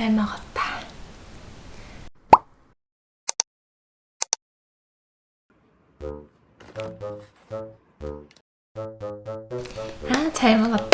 잘 먹었다. 아, 잘 먹었다.